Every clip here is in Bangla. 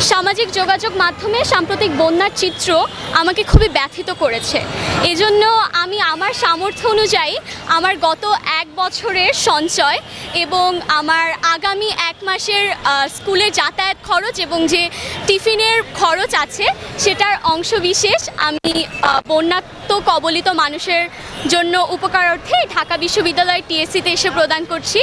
সামাজিক যোগাযোগ মাধ্যমে সাম্প্রতিক বন্যার চিত্র আমাকে খুবই ব্যথিত করেছে। এজন্য আমি আমার সামর্থ্য অনুযায়ী আমার গত এক বছরের সঞ্চয় এবং আমার আগামী এক মাসের আহ, স্কুলের যাতায়াত খরচ এবং যে টিফিনের খরচ আছে সেটার অংশ বিশেষ আমি বন্যাত্ম কবলিত মানুষের জন্য উপকারার্থে ঢাকা বিশ্ববিদ্যালয় টিএসসিতে এসে প্রদান করছি।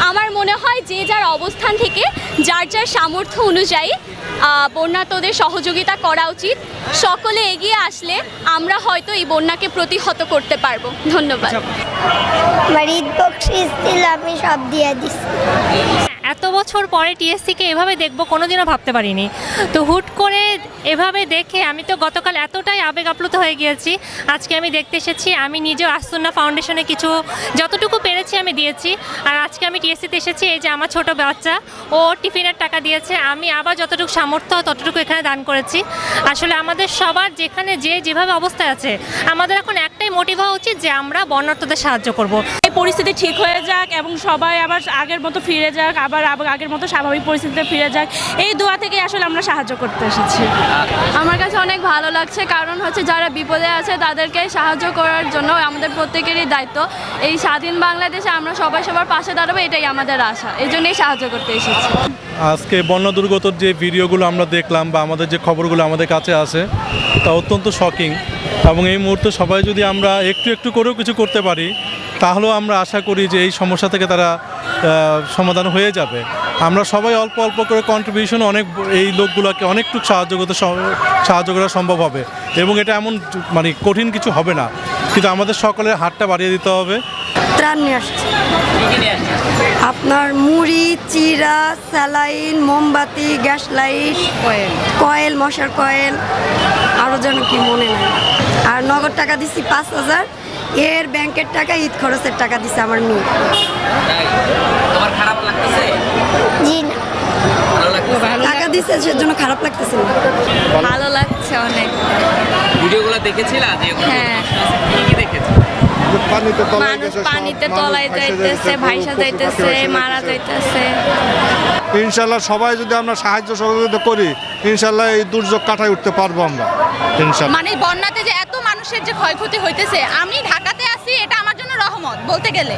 আমার মনে হয় যে যার অবস্থান থেকে যার যার সামর্থ্য অনুযায়ী আহ, তোদের সহযোগিতা করা উচিত। সকলে এগিয়ে আসলে আমরা হয়তো এই বন্যাকে প্রতিহত করতে পারব। ধন্যবাদ। আমার ঈদ বকশিস আমি সব দিয়ে দিচ্ছি এত বছর পরে টিএসসিকে এভাবে দেখব, কোনোদিনও ভাবতে পারিনি। তো হুট করে এভাবে দেখে আমি তো গতকাল এতটাই আবেগ আপ্লুত হয়ে গিয়েছি, আজকে আমি দেখতে এসেছি, আমি নিজেও আসুন্না ফাউন্ডেশনে কিছু, যতটুকু পেরেছি আমি দিয়েছি। আর আজকে আমি টিএসসিতে এসেছি, এই যে আমার ছোট বাচ্চা, ও টিফিনের টাকা দিয়েছে, আমি আবার যতটুকু সামর্থ্য, ততটুকু এখানে দান করেছি। আসলে আমাদের সবার যেখানে যে যেভাবে অবস্থায় আছে, আমাদের এখন একটাই মোটিভ হওয়া উচিত যে আমরা বর্ণার্থদের সাহায্য করব। পরিস্থিতি ঠিক হয়ে যাক এবং সবাই আবার আগের মতো ফিরে যাক আবার আবার আগের মতো স্বাভাবিক পরিস্থিতিতে ফিরে যাক। এই দোয়া থেকে আসলে আমরা সাহায্য করতে এসেছি। আমার কাছে অনেক ভালো লাগছে কারণ হচ্ছে যারা বিপদে আছে তাদেরকে সাহায্য করার জন্য আমাদের প্রত্যেকেরই দায়িত্ব। এই স্বাধীন বাংলাদেশে আমরা সবাই সবার পাশে দাঁড়াবো এটাই আমাদের আশা। এই জন্যই সাহায্য করতে এসেছি। আজকে বন্য দুর্গতর যে ভিডিওগুলো আমরা দেখলাম বা আমাদের যে খবরগুলো আমাদের কাছে আছে তা অত্যন্ত শকিং এবং এই মুহূর্তে সবাই যদি আমরা একটু একটু করেও কিছু করতে পারি তাহলেও আমরা আশা করি যে এই সমস্যা থেকে তারা সমাধান হয়ে যাবে। আমরা সবাই অল্প অল্প করে কন্ট্রিবিউশন অনেক এই লোকগুলোকে অনেকটুকু সাহায্য করতে সাহায্য করা সম্ভব হবে। এবং এটা এমন মানে কঠিন কিছু হবে না। কিন্তু আমাদের সকলের হাতটা বাড়িয়ে দিতে হবে। ত্রাণ নিয়ে আসছে। আপনার মুড়ি চিরা স্যালাইন মোমবাতি গ্যাস লাইট কয়েল। কয়েল মশার কয়েল আরও যেন কি মনে নেই। আর নগদ টাকা দিছি পাঁচ হাজার। এর ব্যাংকের টাকা ঈদ খরচের টাকা দিছে আমার মেয়ে। তোমার খারাপ লাগতেছে? জি না। টাকা দিছে সেজন্য খারাপ লাগতেছে না। ভালো লাগছে অনেক। ভিডিওগুলো দেখেছিলা? যে হ্যাঁ। কি কি দেখেছ? মানুষ পানিতে তলায় যাইতেছে ভাইসা যাইতেছে মারা যাইতেছে। ইনশাল্লাহ সবাই যদি আমরা সাহায্য সহযোগিতা করি ইনশাল্লাহ এই দুর্যোগ কাটায় উঠতে পারব আমরা। মানে বন্যাতে যে এত মানুষের যে ক্ষয়ক্ষতি হইতেছে আমি ঢাকাতে আছি এটা আমার জন্য রহমত বলতে গেলে।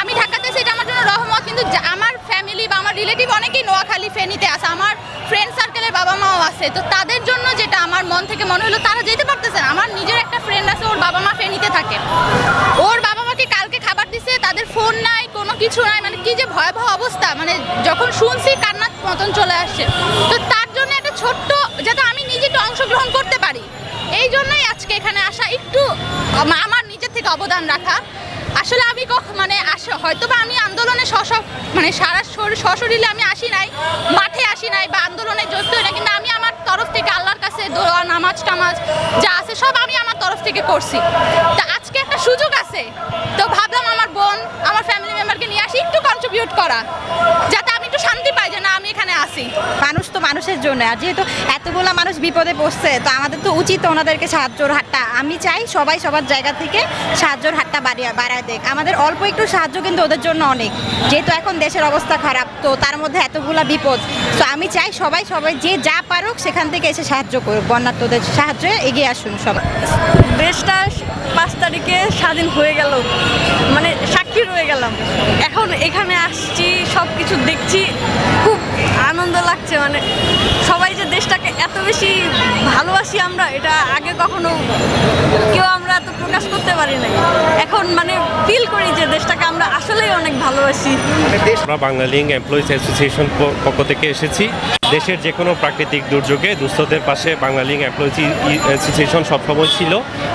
আমি ঢাকাতে সেটা আমার জন্য রহমত, কিন্তু আমার ফ্যামিলি বা আমার রিলেটিভ অনেকেই নোয়াখালী ফেনীতে আছে, আমার ফ্রেন্ড সার্কেলের বাবা মাও আছে। তো তাদের জন্য যেটা আমার মন থেকে মনে হলো, তারা যেতে পারতেছে না। আমার নিজের একটা ফ্রেন্ড আছে, ওর বাবা মা ফেনীতে থাকে। ওর বাবা মাকে কালকে খাবার দিছে, তাদের ফোন নাই, কোনো কিছু নাই মানে কি যে ভয়াবহ অবস্থা। মানে যখন শুনছি, কান্নার মতন চলে আসছে। তো তার জন্য একটা ছোট্ট, যাতে আমি নিজে একটু অংশগ্রহণ করতে পারি। এই জন্যই আজকে এখানে আসা, একটু আমার নিজের থেকে অবদান রাখা। আসলে আমি মানে হয়তো বা আমি আন্দোলনে সশ মানে সারা শর- সশরীরে আমি আসি নাই, মাঠে আসি নাই বা আন্দোলনে হই না কিন্তু আমি আমার তরফ থেকে আল্লাহর কাছে দোয়া, নামাজ টামাজ যা আছে সব আমি আমার তরফ থেকে করছি। তা আজকে একটা সুযোগ আছে। তো ভাবলাম আমার বোন, আমার ফ্যামিলি মেম্বারকে নিয়ে আসি, একটু কন্ট্রিবিউট করা, যাতে আমি একটু শান্তি পাই যে না আমি এখানে আসি। মানুষ তো মানুষের জন্য, আর যেহেতু এতগুলো মানুষ বিপদে পড়ছে, তো আমাদের তো উচিত ওনাদেরকে সাহায্যর হাতটা। আমি চাই সবাই সবার জায়গা থেকে সাহায্যর হাতটা বাড়িয়ে বাড়ায় দেখ আমাদের অল্প একটু সাহায্য কিন্তু ওদের জন্য অনেক। যেহেতু এখন দেশের অবস্থা খারাপ, তো তার মধ্যে এতগুলা বিপদ। তো আমি চাই সবাই সবাই যে যা পারুক সেখান থেকে এসে সাহায্য করুক। বন্যার্থদের সাহায্যে এগিয়ে আসুন সবাই। দেশটা পাঁচ তারিখে স্বাধীন হয়ে গেল। মানে সাক্ষী রয়ে গেলাম। এখন এখানে আসছি সব কিছু দেখছি, খুব আনন্দ লাগছে মানে সবাই যে দেশটাকে এত বেশি ভালোবাসি আমরা, এটা আগে কখনো কেউ আমরা এত প্রকাশ করতে পারি না এখন মানে ফিল করি যে দেশটাকে আমরা আসলেই অনেক ভালোবাসি। আমরা বাংলালিং এমপ্লয়িজ অ্যাসোসিয়েশন পক্ষ থেকে এসেছি। দেশের যে কোনো প্রাকৃতিক দুর্যোগে দুস্থদের পাশে বাংলালিং এমপ্লয়িজ অ্যাসোসিয়েশন সবসময় ছিল।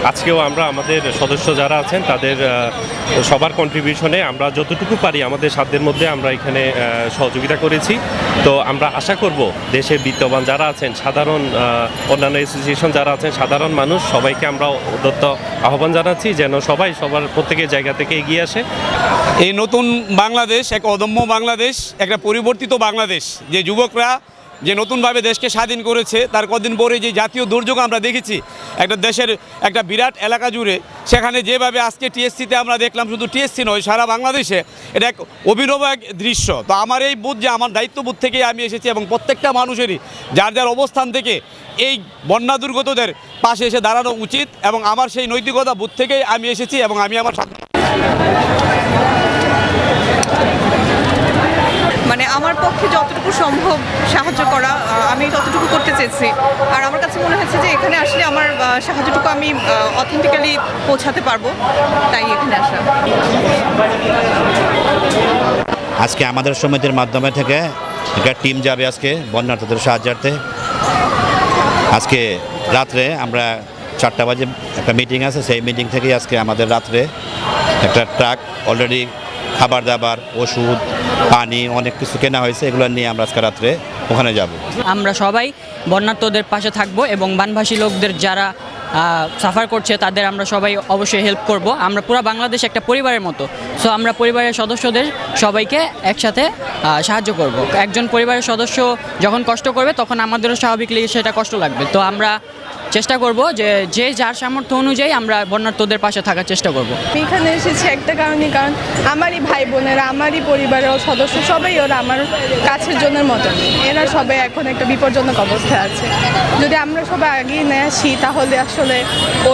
আজকেও আমরা আমাদের সদস্য যারা আছেন, তাদের সবার কন্ট্রিবিউশনে আমরা যতটুকু পারি আমাদের সাধ্যের মধ্যে আমরা এখানে সহযোগিতা করেছি। তো আমরা আশা করব দেশে বিত্তবান যারা আছেন, সাধারণ অন্যান্য অ্যাসোসিয়েশন যারা আছেন, সাধারণ মানুষ, সবাইকে আমরা দত্ত আহ্বান জানাচ্ছি যেন সবাই সবার প্রত্যেকের জায়গা থেকে এগিয়ে আসে। এই নতুন বাংলাদেশ, এক অদম্য বাংলাদেশ, একটা পরিবর্তিত বাংলাদেশ, যে যুবকরা যে নতুনভাবে দেশকে স্বাধীন করেছে, তার কদিন পরে যে জাতীয় দুর্যোগ আমরা দেখেছি, একটা দেশের একটা বিরাট এলাকা জুড়ে, সেখানে যেভাবে আজকে টিএসসিতে আমরা দেখলাম শুধু টিএসসি নয়, সারা বাংলাদেশে এটা এক অভিনব এক দৃশ্য। তো আমার এই বুথ যে আমার দায়িত্ববোধ থেকেই আমি এসেছি এবং প্রত্যেকটা মানুষেরই যার যার অবস্থান থেকে এই বন্যা দুর্গতদের পাশে এসে দাঁড়ানো উচিত এবং আমার সেই নৈতিকতা বুথ থেকেই আমি এসেছি এবং আমি আমার সাথে মানে আমার পক্ষে যতটুকু সম্ভব সাহায্য করা আমি ততটুকু করতে চেয়েছি। আর আমার কাছে মনে হয়েছে যে এখানে আসলে আমার সাহায্যটুকু আমি অথেন্টিক্যালি পৌঁছাতে পারব, তাই এখানে আসা। আজকে আমাদের সমিতির মাধ্যমে থেকে একটা টিম যাবে আজকে বন্যার্থীদের সাহায্যার্থে। আজকে রাত্রে আমরা চারটা বাজে একটা মিটিং আছে, সেই মিটিং থেকেই আজকে আমাদের রাত্রে একটা ট্রাক অলরেডি খাবার দাবার, ওষুধ, পানি, অনেক কিছু কেনা হয়েছে, এগুলো নিয়ে আমরা আজকে রাত্রে ওখানে যাব। আমরা সবাই বন্যার্থদের পাশে থাকব এবং বানভাসী লোকদের যারা সাফার করছে, তাদের আমরা সবাই অবশ্যই হেল্প করব। আমরা পুরো বাংলাদেশ একটা পরিবারের মতো। সো আমরা পরিবারের সদস্যদের সবাইকে একসাথে সাহায্য করব। একজন পরিবারের সদস্য যখন কষ্ট করবে, তখন আমাদেরও স্বাভাবিক স্বাভাবিকলি সেটা কষ্ট লাগবে। তো আমরা চেষ্টা করব যে যে যার সামর্থ্য অনুযায়ী আমরা বন্যার্থদের পাশে থাকার চেষ্টা করব। এখানে এসেছি একটা কারণে কারণ আমারই ভাই বোনেরা আমারই পরিবারের সদস্য সবাই ওরা আমার কাছের জনের মতন। এরা সবাই এখন একটা বিপজ্জনক অবস্থায় আছে। যদি আমরা সবাই এগিয়ে নিয়ে আসি তাহলে আসলে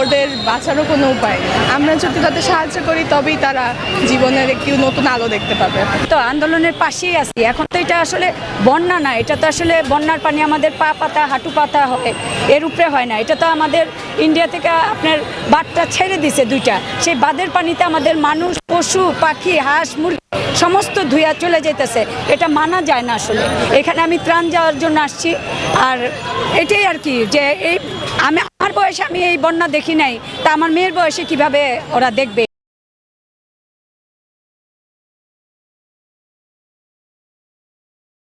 ওদের বাঁচারও কোনো উপায় নেই। আমরা যদি তাদের সাহায্য করি তবেই তারা জীবনের একটি নতুন আলো দেখতে পাবে। তো আন্দোলনের পাশেই আছি। এখন তো এটা আসলে বন্যা না এটা তো আসলে বন্যার পানি আমাদের পা পাতা হাঁটু পাতা হয়। এর উপরে হয় না। এটা তো আমাদের ইন্ডিয়া থেকে আপনার বাদটা ছেড়ে দিছে দুইটা। সেই বাদের পানিতে আমাদের মানুষ, পশু, পাখি, হাঁস, মুরগি সমস্ত ধুয়া চলে যেতেছে এটা মানা যায় না আসলে। এখানে আমি ত্রাণ যাওয়ার জন্য আসছি। আর এটাই আর কি যে এই আমি আমার বয়সে আমি এই বন্যা দেখি নাই। তা আমার মেয়ের বয়সে কীভাবে ওরা দেখবে?